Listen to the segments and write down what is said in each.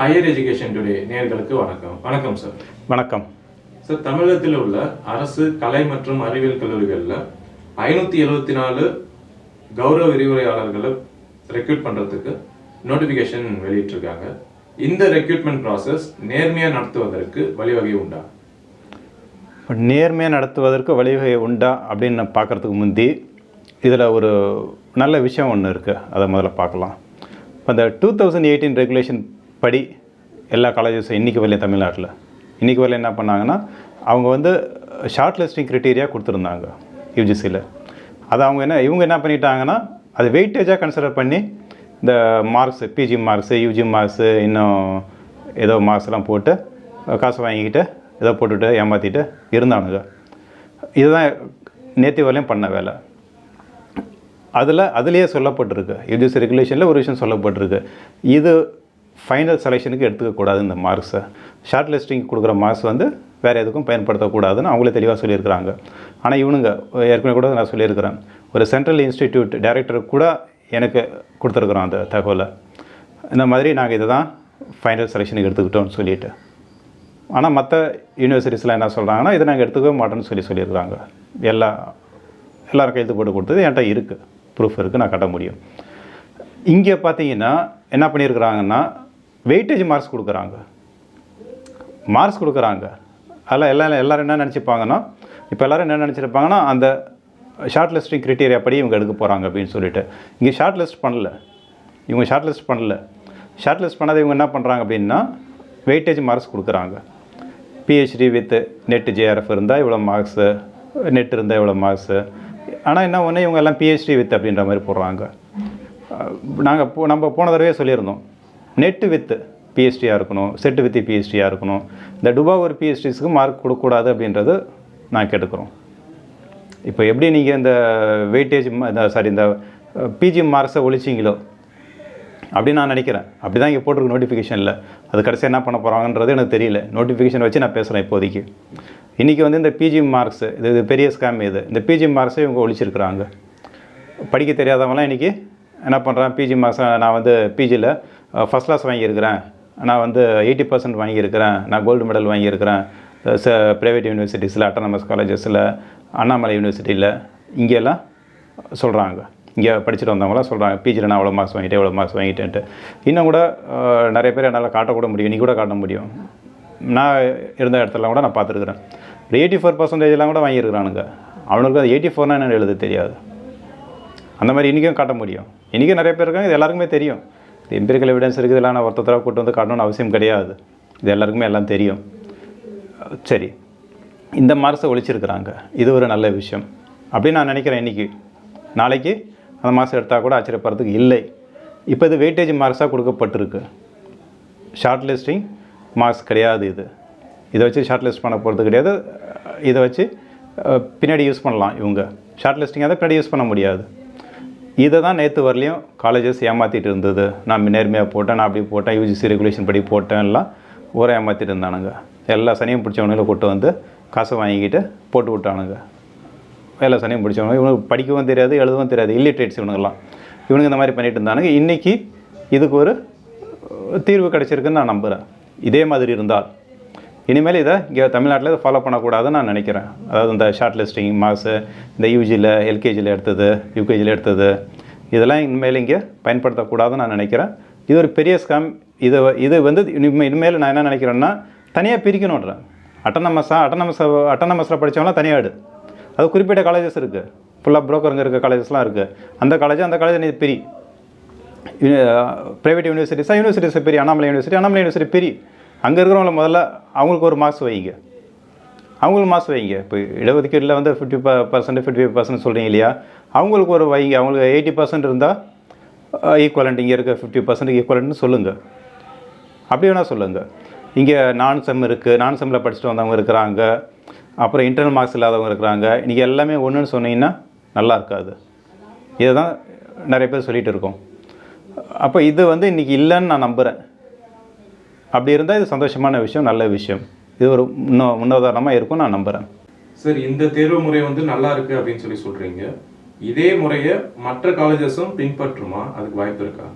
Higher education today நேயர்களுக்கு வணக்கம். வணக்கம் சார் வணக்கம். சார் தமிழகத்தில் உள்ள அரசு கலை மற்றும் அறிவியல் கல்லூரிகளில் ஐநூற்றி எழுபத்தி நாலு கௌரவ விரிவுரையாளர்களை ரெக்ரூட் பண்ணுறதுக்கு நோட்டிஃபிகேஷன் வெளியிட்டிருக்காங்க. இந்த ரெக்ரூட்மெண்ட் ப்ராசஸ் நேர்மையாக நடத்துவதற்கு வழிவகை உண்டா? நேர்மையாக நடத்துவதற்கு வழிவகை உண்டா அப்படின்னு பார்க்குறதுக்கு முந்தி இதில் ஒரு நல்ல விஷயம் ஒன்று இருக்குது அதை முதல்ல பார்க்கலாம். இப்போ இந்த டூ தௌசண்ட் எயிட்டீன் ரெகுலேஷன் படி எல்லா காலேஜஸும் இன்றைக்கி வரலையும் தமிழ்நாட்டில். இன்றைக்கி வரலையும் என்ன பண்ணாங்கன்னா அவங்க வந்து ஷார்ட் லிஸ்டிங் க்ரிட்டீரியா கொடுத்துருந்தாங்க யூஜிசியில் அதை அவங்க என்ன இவங்க என்ன பண்ணிட்டாங்கன்னா அது வெயிட்டேஜாக கன்சிடர் பண்ணி இந்த marks PG marks UG marks இன்னும் ஏதோ மார்க்ஸ்லாம் போட்டு காசு வாங்கிக்கிட்டு ஏதோ போட்டுட்டு ஏமாற்றிட்டு இருந்தானுங்க. இதுதான் நேற்று வரலையும் பண்ண வேலை. அதில் அதுலேயே சொல்லப்பட்டிருக்கு. யூஜிசி ரெகுலேஷனில் ஒரு விஷயம் சொல்லப்பட்டிருக்கு. இது ஃபைனல் செலெக்ஷனுக்கு எடுத்துக்கக்கூடாது இந்த மார்க்ஸை ஷார்ட் லிஸ்டிங் கொடுக்குற மார்க்ஸ் வந்து வேறு எதுக்கும் பயன்படுத்தக்கூடாதுன்னு அவங்களே தெளிவாக சொல்லியிருக்கிறாங்க. ஆனால் இவனுங்க ஏற்கனவே கூட நான் சொல்லியிருக்கிறேன். ஒரு சென்ட்ரல் இன்ஸ்டிடியூட் டைரக்டர் கூட எனக்கு கொடுத்துருக்குறோம் அந்த தகவலை. இந்த மாதிரி நாங்கள் இதை தான் ஃபைனல் செலெக்ஷனுக்கு எடுத்துக்கிட்டோம்னு சொல்லிட்டு. ஆனால் மற்ற யூனிவர்சிட்டிஸ்லாம் என்ன சொல்கிறாங்கன்னா இதை நாங்கள் எடுத்துக்கவே மாட்டோம்னு சொல்லி சொல்லியிருக்கிறாங்க. எல்லா எல்லோரும் கையெழுத்து போட்டு கொடுத்தது என்கிட்ட இருக்குது ப்ரூஃப் இருக்குது நான் கட்ட முடியும். இங்கே பார்த்தீங்கன்னா என்ன பண்ணியிருக்கிறாங்கன்னா வெயிட்டேஜ் மார்க்ஸ் கொடுக்குறாங்க. மார்க்ஸ் கொடுக்குறாங்க. அதில் எல்லாம் எல்லோரும் என்ன நினச்சிப்பாங்கன்னா இப்போ எல்லோரும் என்ன நினச்சிருப்பாங்கன்னா அந்த ஷார்ட் லிஸ்டிங் க்ரிட்டீரியா படி இவங்க எடுக்க போகிறாங்க அப்படின்னு சொல்லிட்டு. இங்கே ஷார்ட் லிஸ்ட் பண்ணல. இவங்க ஷார்ட் லிஸ்ட் பண்ணல. ஷார்ட் லிஸ்ட் பண்ணாத இவங்க என்ன பண்ணுறாங்க அப்படின்னா வெயிட்டேஜ் மார்க்ஸ் கொடுக்குறாங்க. பிஹெச்டி வித் நெட் ஜேஆர்எஃப் இருந்தால் இவ்வளோ மார்க்ஸு நெட் இருந்தால் இவ்வளோ மார்க்ஸு ஆனால் என்ன ஒன்று இவங்க எல்லாம் பிஹெச்டி வித் அப்படின்ற மாதிரி போடுறாங்க. நாங்கள் போ நம்ம போன தடவையே சொல்லியிருந்தோம். நெட்டு வித்து பிஎஸ்டியாக இருக்கணும் செட்டு வித்து பிஎஸ்டியாக இருக்கணும். இந்த டுபா ஒரு பிஎஸ்டிஸ்க்கு மார்க் கொடுக்கக்கூடாது அப்படின்றது நான் கேட்டுக்கிறோம். இப்போ எப்படி நீங்கள் இந்த வெயிட்டேஜ் இந்த சாரி இந்த பிஜி மார்க்ஸை ஒழிச்சிங்களோ? அப்படி நான் நினைக்கிறேன். அப்படி தான் இங்கே போட்டிருக்கு நோட்டிஃபிகேஷனில் அது கடைசியாக என்ன பண்ண போகிறாங்கன்றது எனக்கு தெரியல. நோட்டிஃபிகேஷன் வச்சு நான் பேசுகிறேன் இப்போதைக்கு. இன்றைக்கி வந்து இந்த பிஜி மார்க்ஸ் இது இது பெரிய ஸ்கேம் இது. இந்த பிஜி மார்க்ஸை இவங்க ஒழிச்சிருக்கிறாங்க. படிக்க தெரியாதவங்களாம் இன்றைக்கி என்ன பண்ணுறான் பிஜி மார்க்ஸ் நான் வந்து பிஜியில் ஃபஸ்ட் கிளாஸ் வாங்கியிருக்கிறேன். நான் வந்து எயிட்டி பர்சன்ட் வாங்கியிருக்கிறேன். நான் கோல்டு மெடல் வாங்கியிருக்கிறேன். ச ப்ரைவேட் யூனிவர்சிட்டிஸில் அட்டானமஸ் காலேஜஸில் அண்ணாமலை யூனிவர்சிட்டியில் இங்கெல்லாம் சொல்கிறாங்க இங்கே படிச்சுட்டு வந்தவங்களாம் சொல்கிறாங்க பிஜியில் நான் அவ்வளோ மார்க்ஸ் வாங்கிட்டேன் இவ்வளோ மார்க்ஸ் வாங்கிட்டேன்ட்டு. இன்னும் கூட நிறைய பேர் என்னால் காட்டக்கூட முடியும். நீ கூட காட்ட முடியும். நான் இருந்த இடத்துலலாம் கூட நான் பார்த்துருக்குறேன். ஒரு எயிட்டி ஃபோர் பர்சன்டேஜ்லாம் கூட வாங்கியிருக்கிறானுங்க. அவனுக்கு அது எயிட்டி ஃபோர்னா என்னென்னு எழுத தெரியாது. அந்த மாதிரி இன்றைக்கும் காட்ட முடியும். இன்றைக்கும் நிறைய பேர் இருக்காங்க இது எல்லாருக்குமே தெரியும். இது எம்பிரிக்கல் எவிடன்ஸ் இருக்குது இதெல்லாம் நான் ஒருத்தராக கூட்டு வந்து காட்டணும்னு அவசியம் கிடையாது. இது எல்லாருக்குமே எல்லாம் தெரியும். சரி. இந்த மார்க்ஸை ஒழிச்சிருக்கிறாங்க. இது ஒரு நல்ல விஷயம். அப்படின்னு நான் நினைக்கிறேன் இன்றைக்கி நாளைக்கு அந்த மார்க்ஸ் எடுத்தால் கூட ஆச்சரியப்படுறதுக்கு இல்லை. இப்போ இது வெயிட்டேஜ் மார்க்ஸாக கொடுக்கப்பட்டிருக்கு. ஷார்ட் லிஸ்டிங் மார்க்ஸ் கிடையாது இது. இதை வச்சு ஷார்ட் லிஸ்ட் பண்ண போகிறது கிடையாது. இதை வச்சு பின்னாடி யூஸ் பண்ணலாம் இவங்க. ஷார்ட் லிஸ்டிங்காக தான் பின்னாடி யூஸ் பண்ண முடியாது. இதை தான் நேற்று வரலையும் காலேஜஸ் ஏமாற்றிட்டு இருந்தது. நான் நேர்மையாக போட்டேன் நான் அப்படி போட்டேன் யூஜிசி ரெகுலேஷன் படி போட்டேன் எல்லாம் ஊரை ஏமாற்றிட்டு இருந்தானுங்க. எல்லா சனியும் பிடிச்சவனுங்களை கொண்டு வந்து காசை வாங்கிக்கிட்டு போட்டு விட்டானுங்க. எல்லா சனியும் பிடிச்சவங்க இவனுக்கு படிக்கவும் தெரியாது எழுதவும் தெரியாது இல்லிட்ரேட்ஸ் இவனுங்கெல்லாம். இவனுங்க இந்த மாதிரி பண்ணிட்டு இருந்தானுங்க. இன்றைக்கி இதுக்கு ஒரு தீர்வு கிடச்சிருக்குன்னு நான் நம்புகிறேன் இதே மாதிரி இருந்தால் இனிமேல் இதை இங்கே தமிழ்நாட்டில் இதை ஃபாலோ பண்ணக்கூடாதுன்னு நான் நினைக்கிறேன். அதாவது இந்த ஷார்ட் லிஸ்டிங் மார்க்ஸு இந்த யூஜியில் எல்கேஜியில் எடுத்தது யூகேஜியில் எடுத்தது இதெல்லாம் இனிமேல் இங்கே பயன்படுத்தக்கூடாதுன்னு நான் நினைக்கிறேன். இது ஒரு பெரிய ஸ்கேம் இது இது வந்து இனிமே இனிமேல் நான் என்ன நினைக்கிறேன்னா தனியாக பிரிக்கணுன்றேன் அட்டனமஸா அட்டனமஸ் அட்டனமஸில் படித்தவங்களாம் தனியாக எடு. அது குறிப்பிட்ட காலேஜஸ் இருக்குது ஃபுல்லாக புரோக்கருங்க இருக்க காலேஜஸ்லாம் இருக்குது அந்த காலேஜ் அந்த காலேஜ் நீ பிரி. ப்ரைவேட் யூனிவர்சிட்டிஸாக யூனிவர்சிட்டிஸ் பெரிய அண்ணாமலை யூனிவர்சிட்டி அண்ணாமலை யூனிவர்சிட்டி பெரிய அங்கே இருக்கிறவங்கள முதல்ல அவங்களுக்கு ஒரு மார்க்ஸ் வைங்க. அவங்களுக்கு மார்க்ஸ் வைங்க. இப்போ இடஒதுக்கீட்டில் வந்து fifty percent fifty five percent சொல்கிறீங்க இல்லையா? அவங்களுக்கு ஒரு வைங்க. அவங்களுக்கு எயிட்டி பர்சன்ட் இருந்தால் ஈக்குவலண்ட் இங்கே இருக்க ஃபிஃப்டி பர்சன்ட் ஈக்குவலண்ட்னு சொல்லுங்கள் அப்படி வேணால் சொல்லுங்கள் இங்கே நான் செம் இருக்குது நான் செம்மில் படிச்சுட்டு வந்தவங்க இருக்கிறாங்க. அப்புறம் இன்டர்னல் மார்க்ஸ் இல்லாதவங்க இருக்கிறாங்க. இன்றைக்கி எல்லாமே ஒன்றுன்னு சொன்னீங்கன்னா நல்லா இருக்காது. இதை தான் நிறைய பேர் சொல்லிகிட்டு இருக்கோம். அப்போ இது வந்து இன்றைக்கி இல்லைன்னு நான் நம்புகிறேன் அப்படி இருந்தால் இது சந்தோஷமான விஷயம் நல்ல விஷயம். இது ஒரு முன்னோ முன்னுதாரணமாக இருக்கும் நான் நம்புகிறேன் சார் இந்த தேர்வு முறை வந்து நல்லா இருக்கு அப்படின்னு சொல்லி சொல்றீங்க. இதே முறையை மற்ற காலேஜஸும் பின்பற்றுமா? அதுக்கு வாய்ப்பு இருக்கா?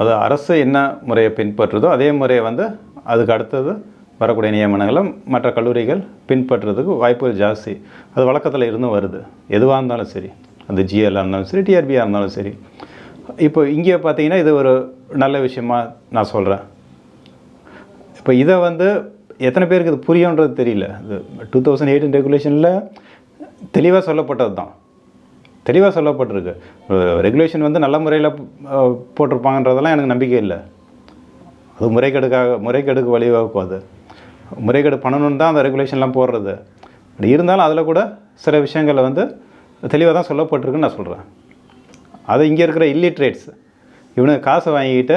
அது அரசு என்ன முறையை பின்பற்றுதோ அதே முறையை வந்து அதுக்கு அடுத்தது வரக்கூடிய நியமனங்களை மற்ற கல்லூரிகள் பின்பற்றுறதுக்கு வாய்ப்புகள் ஜாஸ்தி. அது வழக்கத்தில் இருந்தும் வருது. எதுவாக இருந்தாலும் சரி. அந்த ஜிஎல்லாக இருந்தாலும் சரி டிஆர்பியாக இருந்தாலும் சரி. இப்போ இங்கே பார்த்தீங்கன்னா இது ஒரு நல்ல விஷயமா நான் சொல்கிறேன் இப்போ இதை வந்து எத்தனை பேருக்கு இது புரியுன்றது தெரியல. இது டூ தௌசண்ட் எயிட்டின் ரெகுலேஷனில் தெளிவாக சொல்லப்பட்டது தான். தெளிவாக சொல்லப்பட்டிருக்கு. ரெகுலேஷன் வந்து நல்ல முறையில் போட்டிருப்பாங்கன்றதெல்லாம் எனக்கு நம்பிக்கை இல்லை. அது முறைகேடுக்காக முறைகேடுக்கு வழிவகுக்கும் அது. முறைகேடு பண்ணணும்னு தான் அந்த ரெகுலேஷன்லாம் போடுறது. அப்படி இருந்தாலும் அதில் கூட சில விஷயங்களை வந்து தெளிவாக தான் சொல்லப்பட்டிருக்குன்னு நான் சொல்கிறேன் அது இங்கே இருக்கிற இல்லிட்ரேட்ஸ் இவனுங்க காசை வாங்கிக்கிட்டு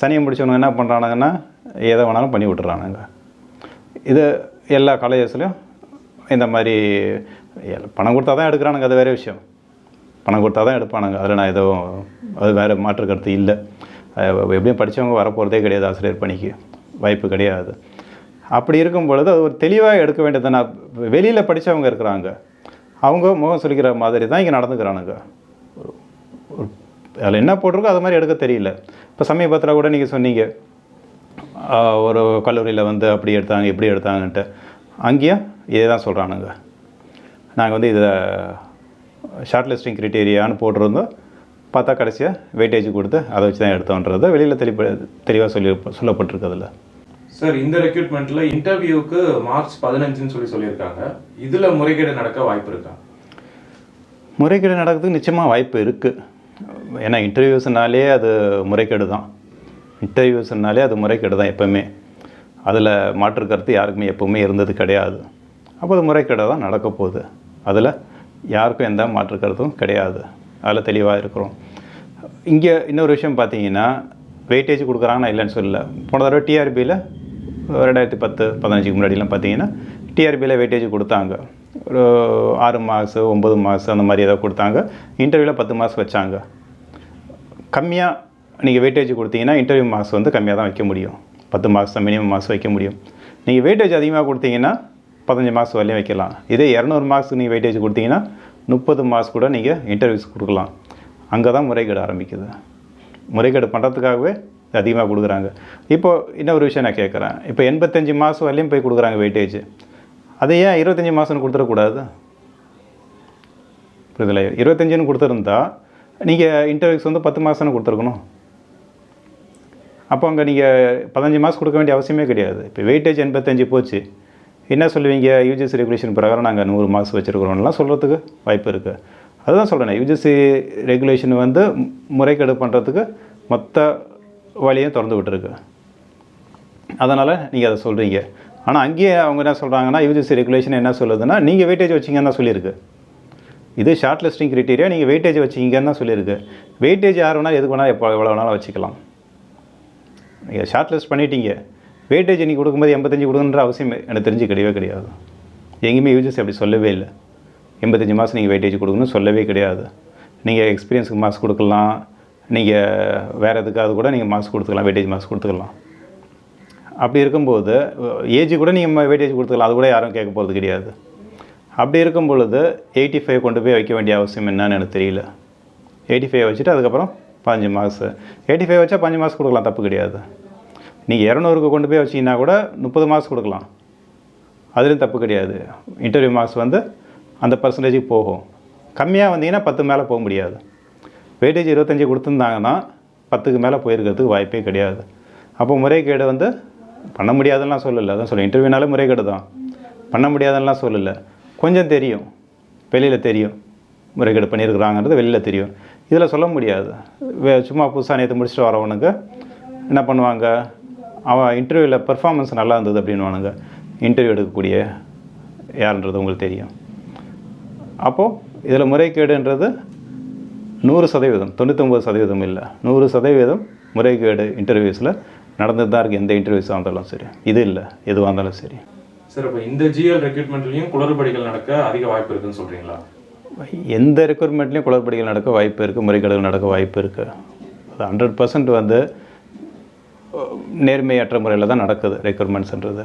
சனியை முடிச்சவனுங்க என்ன பண்ணுறானுங்கன்னா எதை வேணாலும் பண்ணி விட்டுறானுங்க. இது எல்லா காலேஜஸ்லையும் இந்த மாதிரி எல்- பணம் கொடுத்தா தான் எடுக்கிறானுங்க அது வேறு விஷயம். பணம் கொடுத்தா தான் எடுப்பானுங்க. அதில் நான் எதுவும் அது வேறு மாற்று கருத்து இல்லை. எப்படியும் படித்தவங்க வரப்போகிறதே கிடையாது ஆசிரியர் பணிக்கு. வாய்ப்பு கிடையாது. அப்படி இருக்கும் பொழுது அது ஒரு தெளிவாக எடுக்க வேண்டியது நான் வெளியில் படித்தவங்க இருக்கிறாங்க. அவங்க முகம் சொல்லிக்கிற மாதிரி தான் இங்கே நடந்துக்கிறானுங்க. அதில் என்ன போட்டிருக்கோ அது மாதிரி எடுக்க தெரியல. இப்போ சமீபத்தில் கூட நீங்கள் சொன்னீங்க. ஒரு கல்லூரியில் வந்து அப்படி எடுத்தாங்க இப்படி எடுத்தாங்கன்ட்டு. அங்கேயும் இதே தான் சொல்கிறானுங்க நாங்கள் வந்து இதை ஷார்ட் லிஸ்டிங் க்ரிட்டீரியான்னு போட்டிருந்தோம். பார்த்தா கடைசியாக வெயிட்டேஜ் கொடுத்து அதை வச்சு தான் எடுத்தோன்றதை. வெளியில் தெளிப்ப தெளிவாக சொல்லி சொல்லப்பட்டிருக்கு அதில் சார் இந்த ரெக்ரூட்மெண்ட்ல இன்டர்வியூக்கு மார்ச் பதினஞ்சுன்னு சொல்லி சொல்லியிருக்காங்க. இதுல முறைகேடு நடக்க வாய்ப்பு இருக்கா? முறைகேடு நடக்கிறதுக்கு நிச்சயமாக வாய்ப்பு இருக்குது ஏன்னா இன்டர்வியூஸ்னாலே அது முறைகேடு தான் இன்டர்வியூஸ்னாலே அது முறைகேடு தான் எப்போவுமே. அதில் மாற்று கருத்து யாருக்குமே எப்போவுமே இருந்தது கிடையாது. அப்போ அது முறைகேடாக தான் நடக்க போகுது. அதில் யாருக்கும் எந்த மாற்று கருத்தும் கிடையாது. அதில் தெளிவாக இருக்கிறோம். இங்கே இன்னொரு விஷயம் பார்த்தீங்கன்னா வெயிட்டேஜ் கொடுக்குறாங்கன்னா இல்லைன்னு சொல்லல. போன தடவை டிஆர்பியில் ரெண்டாயிரத்தி பத்து பதினஞ்சுக்கு முன்னாடிலாம் பார்த்தீங்கன்னா டிஆர்பியில் வெயிட்டேஜ் கொடுத்தாங்க. ஒரு ஆறு மாதம் ஒம்பது மாதம் அந்த மாதிரி ஏதோ கொடுத்தாங்க. இன்டர்வியூவில் பத்து மாதம் வச்சாங்க. கம்மியாக நீங்கள் வெயிட்டேஜ் கொடுத்தீங்கன்னா இன்டர்வியூ மார்க்ஸ் வந்து கம்மியாக தான் வைக்க முடியும். பத்து மார்க்ஸ் தான் மினிமம் மார்க்ஸ் வைக்க முடியும். நீங்கள் வெயிட்டேஜ் அதிகமாக கொடுத்தீங்கன்னா பதினஞ்சு மார்க்ஸ் வரலையும் வைக்கலாம். இதே இரநூறு மார்க்ஸ் நீங்கள் வெயிட்டேஜ் கொடுத்தீங்கன்னா முப்பது மார்க்ஸ் கூட நீங்கள் இன்டர்வியூஸ் கொடுக்கலாம். அங்கே தான் முறைகேடு ஆரம்பிக்குது. முறைகேடு பண்ணுறதுக்காகவே அதிகமாக கொடுக்குறாங்க. இப்போ இன்னொரு விஷயம் நான் கேட்குறேன். இப்போ எண்பத்தஞ்சு மாதம் வரலையும் போய் கொடுக்குறாங்க வெயிட்டேஜ் அதை ஏன் இருபத்தஞ்சி மாதம்னு கொடுத்துடக்கூடாது? புரியுதுல இருபத்தஞ்சுன்னு கொடுத்துருந்தா நீங்கள் இன்டர்வியூஸ் வந்து பத்து மாதம்னு கொடுத்துருக்கணும். அப்போ அங்கே நீங்கள் பதினஞ்சு மாதம் கொடுக்க வேண்டிய அவசியமே கிடையாது. இப்போ வெயிட்டேஜ் எண்பத்தஞ்சு போச்சு. என்ன சொல்லுவீங்க? யூஜிசி ரெகுலேஷன் பிரகாரம் நாங்கள் நூறு மார்க்ஸ் வச்சுருக்கிறோம்லாம் சொல்கிறதுக்கு வாய்ப்பு இருக்குது அதுதான் சொல்கிறேன் யூஜிசி ரெகுலேஷன் வந்து முறைகேடு பண்ணுறதுக்கு மொத்த வழியும் திறந்து விட்டுருக்கு. அதனால் நீங்கள் அதை சொல்கிறீங்க ஆனால் அங்கேயே அவங்க என்ன சொல்கிறாங்கன்னா யூஜிசி ரெகுலேஷன் என்ன சொல்லுதுன்னா நீங்கள் வெயிட்டேஜ் வச்சிங்கன்னு தான் சொல்லியிருக்கு. இது ஷார்ட் லிஸ்டிங் கிரிட்டீரியா நீங்கள் வெயிட்டேஜ் வச்சிங்கன்னு தான் சொல்லியிருக்கு. வெயிட்டேஜ் யார் வேணாலும் எதுக்கு வேணாலும் எப்போ எவ்வளோ வேணாலும் வச்சுக்கலாம். நீங்கள் ஷார்ட் லிஸ்ட் பண்ணிட்டீங்க. வெயிட்டேஜ் நீங்கள் கொடுக்கும்போது எண்பத்தஞ்சு கொடுக்குன்ற அவசியம் எனக்கு தெரிஞ்சு கிடையவே கிடையாது. எங்கேயுமே யூஜிசி அப்படி சொல்லவே இல்லை. எண்பத்தஞ்சு மாதம் நீங்கள் வெயிட்டேஜ் கொடுக்கணும்னு சொல்லவே கிடையாது. நீங்கள் எக்ஸ்பீரியன்ஸுக்கு மார்க்ஸ் கொடுக்கலாம். நீங்கள் வேறு எதுக்காவது கூட நீங்கள் மார்க்ஸ் கொடுத்துக்கலாம் வெயிட்டேஜ் மார்க்ஸ் கொடுத்துக்கலாம். அப்படி இருக்கும்போது ஏஜ் கூட நீங்கள் வெயிட்டேஜ் கொடுத்துக்கலாம். அது கூட யாரும் கேட்க போகிறது கிடையாது. அப்படி இருக்கும் பொழுது எயிட்டி ஃபைவ் கொண்டு போய் வைக்க வேண்டிய அவசியம் என்னன்னு எனக்கு தெரியல. எயிட்டி ஃபைவ் வச்சுட்டு அதுக்கப்புறம் பதினஞ்சு மார்க்ஸு எயிட்டி ஃபைவ் வச்சா பாஞ்சு மார்க்ஸ் கொடுக்கலாம் தப்பு கிடையாது. நீங்கள் இரநூறுக்கு கொண்டு போய் வச்சிங்கன்னா கூட முப்பது மார்க்ஸ் கொடுக்கலாம். அதுலேயும் தப்பு கிடையாது. இன்டர்வியூ மார்க்ஸ் வந்து அந்த பர்சன்டேஜுக்கு போகும். கம்மியாக வந்தீங்கன்னா பத்து மேலே போக முடியாது. வெயிட்டேஜ் இருபத்தஞ்சி கொடுத்துருந்தாங்கன்னா பத்துக்கு மேலே போயிருக்கிறதுக்கு வாய்ப்பே கிடையாது. அப்போ முறைகேடு வந்து பண்ண முடியாதுலாம் சொல்லலை. அதான் சொல்ல இன்டர்வியூனாலே முறைகேடு தான். பண்ண முடியாதுலாம் சொல்லலை. கொஞ்சம் தெரியும். வெளியில் தெரியும். முறைகேடு பண்ணியிருக்கிறாங்கிறது வெளியில் தெரியும். இதில் சொல்ல முடியாது. வே சும்மா புதுசாக நேற்று முடிச்சுட்டு வரவனுக்கு என்ன பண்ணுவாங்க? அவன் இன்டர்வியூவில் பெர்ஃபார்மன்ஸ் நல்லா இருந்தது அப்படின்னுவானுங்க. இன்டர்வியூ எடுக்கக்கூடிய யாருன்றது உங்களுக்கு தெரியும். அப்போது இதில் முறைகேடுன்றது நூறு சதவீதம் தொண்ணூத்தொம்பது சதவீதம் இல்லை. நூறு சதவீதம் முறைகேடு இன்டர்வியூஸில் நடந்துட்டு தான் இருக்குது எந்த இன்டர்வியூஸாக இருந்தாலும் சரி. இது இல்லை எதுவாக இருந்தாலும் சரி. சார் இப்போ இந்த ஜிஎல் ரெக்ரூட்மெண்ட்லயும் குளறுபடிகள் நடக்க அதிக வாய்ப்பு இருக்குன்னு சொல்றீங்களா? எந்த ரெக்ரூட்மெண்ட்லேயும் குளறுபடிகள் நடக்க வாய்ப்பு இருக்குது முறைகேடுகள் நடக்க வாய்ப்பு இருக்குது அது ஹண்ட்ரட் பர்சன்ட் வந்து நேர்மையற்ற முறையில் தான் நடக்குது ரெக்ரூட்மெண்ட்ஸ்ன்றது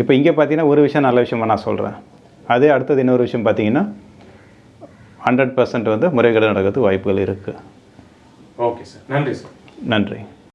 இப்போ இங்கே பார்த்தீங்கன்னா ஒரு விஷயம் நல்ல விஷயமா நான் சொல்கிறேன் அதே அடுத்தது இன்னொரு விஷயம் பார்த்தீங்கன்னா ஹண்ட்ரட் பர்சன்ட் வந்து முறைகேடு நடக்கிறதுக்கு வாய்ப்புகள் இருக்குது ஓகே சார். நன்றி சார். நன்றி.